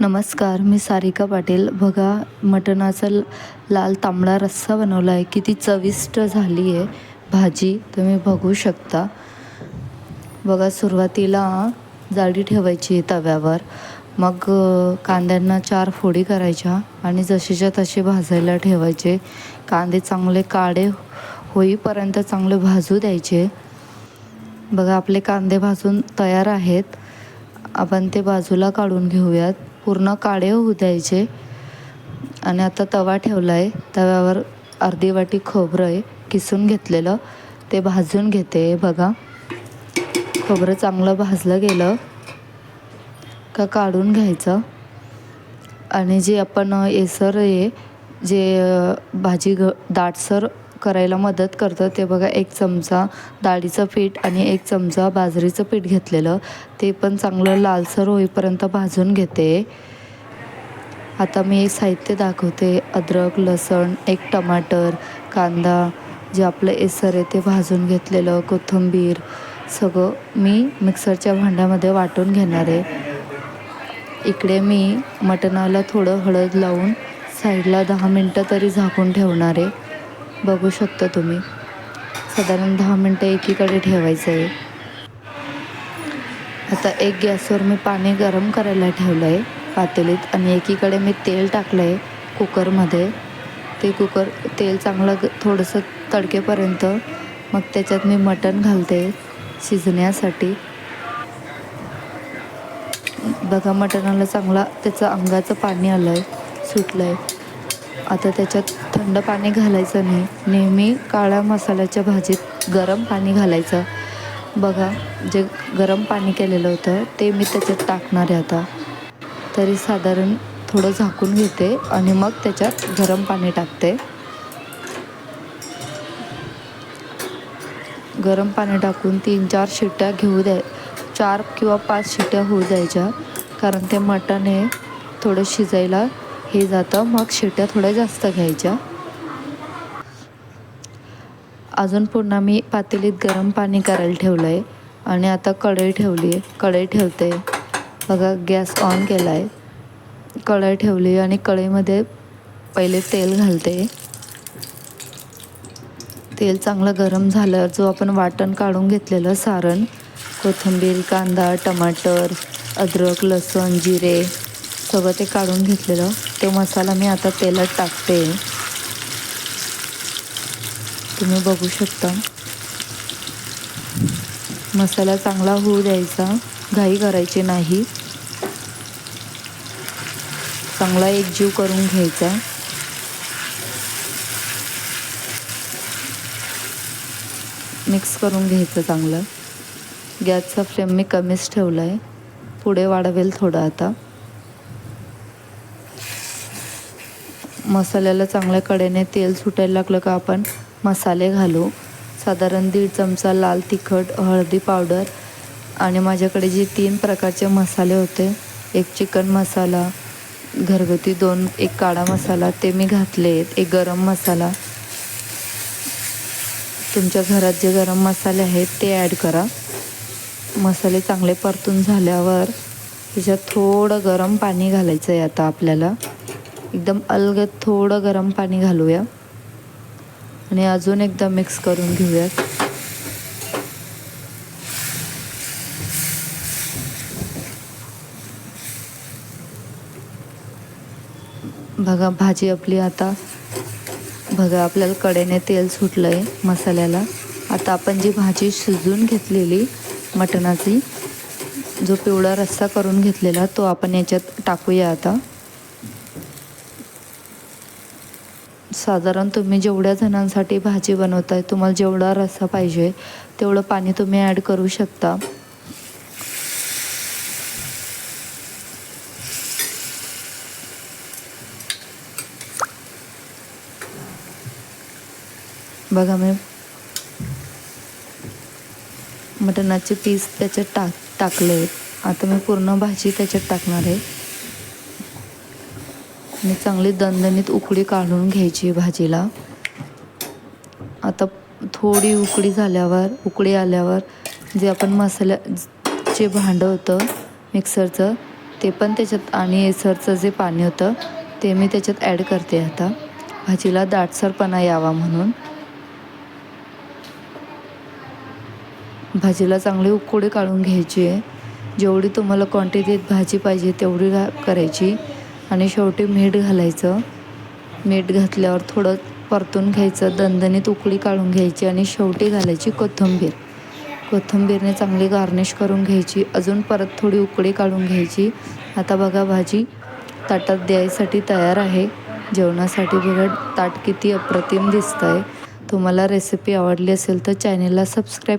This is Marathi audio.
नमस्कार मी सारिका पाटील. बघा मटणाचा लाल तांबडा रस्सा बनवला आहे किती चविष्ट झाली आहे भाजी. तुम्ही बघू शकता. बघा सुरुवातीला जाळी ठेवायची आहे तव्यावर. मग कांद्यांना चार फोडी करायच्या आणि जशीच्या तसे भाजायला ठेवायचे. कांदे चांगले काळे होईपर्यंत चांगले भाजू द्यायचे. बघा आपले कांदे भाजून तयार आहेत. आपण ते बाजूला काढून घेऊयात. पूर्ण काळे होऊ द्यायचे. आणि आता तवा ठेवला आहे तव्यावर अर्धी वाटी खोबरं आहे किसून घेतलेलं. ते भाजून घेते बघा. खोबरं चांगलं भाजलं गेलं का काढून घ्यायचं. आणि जे आपण एसर आहे जे भाजी घ दाटसर करायला मदत करतं. ते बघा एक चमचा डाळीचं पीठ आणि एक चमचा बाजरीचं पीठ घेतलेलं. ते पण चांगलं लालसर होईपर्यंत भाजून घेते. आता मी साहित्य दाखवते. अद्रक लसण एक टमाटर कांदा जे आपलं एसर आहे ते भाजून घेतलेलं कोथिंबीर सगळं मी मिक्सरच्या भांड्यामध्ये वाटून घेणार आहे. इकडे मी मटणाला थोडं हळद लावून साईडला दहा मिनटं तरी झाकून ठेवणार आहे. बघू शकता तुम्ही. साधारण दहा मिनटं एकीकडे ठेवायचं आहे. आता एक गॅसवर मी पाणी गरम करायला ठेवलं आहे पातेलीत. आणि एकीकडे मी तेल टाकलं आहे कुकरमध्ये. ते कुकर तेल चांगलं थोडंसं तडकेपर्यंत मग त्याच्यात मी मटण घालते शिजण्यासाठी. बघा मटणाला चांगला त्याचं अंगाचं पाणी आलं आहे सुटलं आहे आता त्याच्यात थंड पाणी घालायचं नाही. नेहमी काळ्या मसाल्याच्या भाजीत गरम पाणी घालायचं. बघा जे गरम पाणी केलेलं होतं ते मी त्याच्यात टाकणार आहे आता. तरी साधारण थोडं झाकून घेते आणि मग त्याच्यात गरम पाणी टाकते. गरम पाणी टाकून तीन चार शिट्ट्या घेऊ द्या. चार किंवा पाच शिट्ट्या होऊ द्यायच्या. कारण ते मटण हे थोडं शिजायला हे जातं. मग शिट्या थोड्या जास्त घ्यायच्या. अजून पुन्हा मी पातेलीत गरम पाणी करायला ठेवलं आहे आणि आता कढई ठेवली. आहे कढई ठेवते. बघा गॅस ऑन केला आहे कढई ठेवली आणि कढईमध्ये पहिले तेल घालते. तेल चांगलं गरम झाल्यावर जो आपण वाटण काढून घेतलेलं सारण कोथिंबीर कांदा टमाटर अद्रक लसूण जिरे सगळं ते काढून घेतलेलं. तो मसाला मी आता तेलात टाकते. तुम्ही बघू शकता. मसाला चांगला होऊ द्यायचा. घाई करायची नाही. चांगला एकजीव करून घ्यायचा. मिक्स करून घ्यायचं चांगलं. गॅसचा फ्लेम मी कमीच ठेवला आहे पुढे वाढवेल थोडं आता. मसाल्याला चांगल्या कडेने तेल सुटायला लागलं का आपण मसाले घालू. साधारण दीड चमचा लाल तिखट हळदी पावडर आणि माझ्याकडे जे तीन प्रकारचे मसाले होते एक चिकन मसाला घरगुती दोन एक काळा मसाला ते मी घातले. आहेत एक गरम मसाला. तुमच्या घरात जे गरम मसाले आहेत ते ॲड करा. मसाले चांगले परतून झाल्यावर त्याच्यात थोडं गरम पाणी घालायचं आहे आता आपल्याला. एकदम अलगद थोडं गरम पाणी घालूया. आणि अजून एकदा मिक्स करून घेऊयात. बघा भाजी आपली आता बघा आपल्याला कडेने तेल सुटलं आहे मसाल्याला. आता आपण जी भाजी शिजवून घेतलेली मटणाची जो पिवळा रस्सा करून घेतलेला तो आपण याच्यात टाकूया आता. साधारण तुम्ही जेवढ्या जणांसाठी भाजी बनवताय तुम्हाला जेवढा रस्सा पाहिजे तेवढं पाणी तुम्ही ॲड करू शकता. बघा मी मटणाचे पीस त्याच्यात टाक टाकले. आता मी पूर्ण भाजी त्याच्यात टाकणार आहे. आणि चांगली दणदणीत उकळी काढून घ्यायची भाजीला. आता थोडी उकळी झाल्यावर उकळी आल्यावर जे आपण मसाल्याचे भांडं होतं मिक्सरचं ते पण त्याच्यात आणि एसरचं जे पाणी होतं ते मी त्याच्यात ॲड करते आता. भाजीला दाटसरपणा यावा म्हणून. भाजीला चांगली उकळी काढून घ्यायची आहे. जेवढी तुम्हाला क्वांटिटीत भाजी पाहिजे तेवढी करायची. आणि शेवटी मीठ घालायचं. मीठ घातल्यावर थोडं परतून घ्यायचं. दणदणीत उकळी काढून घ्यायची आणि शेवटी घालायची कोथिंबीर. कोथिंबीरने चांगली गार्निश करून घ्यायची. अजून परत थोडी उकळी काढून घ्यायची. आता बघा भाजी ताटात द्यायसाठी तयार आहे. जेवणासाठी बघा ताट किती अप्रतिम दिसतं आहे तुम्हाला रेसिपी आवडली असेल तर चॅनेलला सबस्क्राईब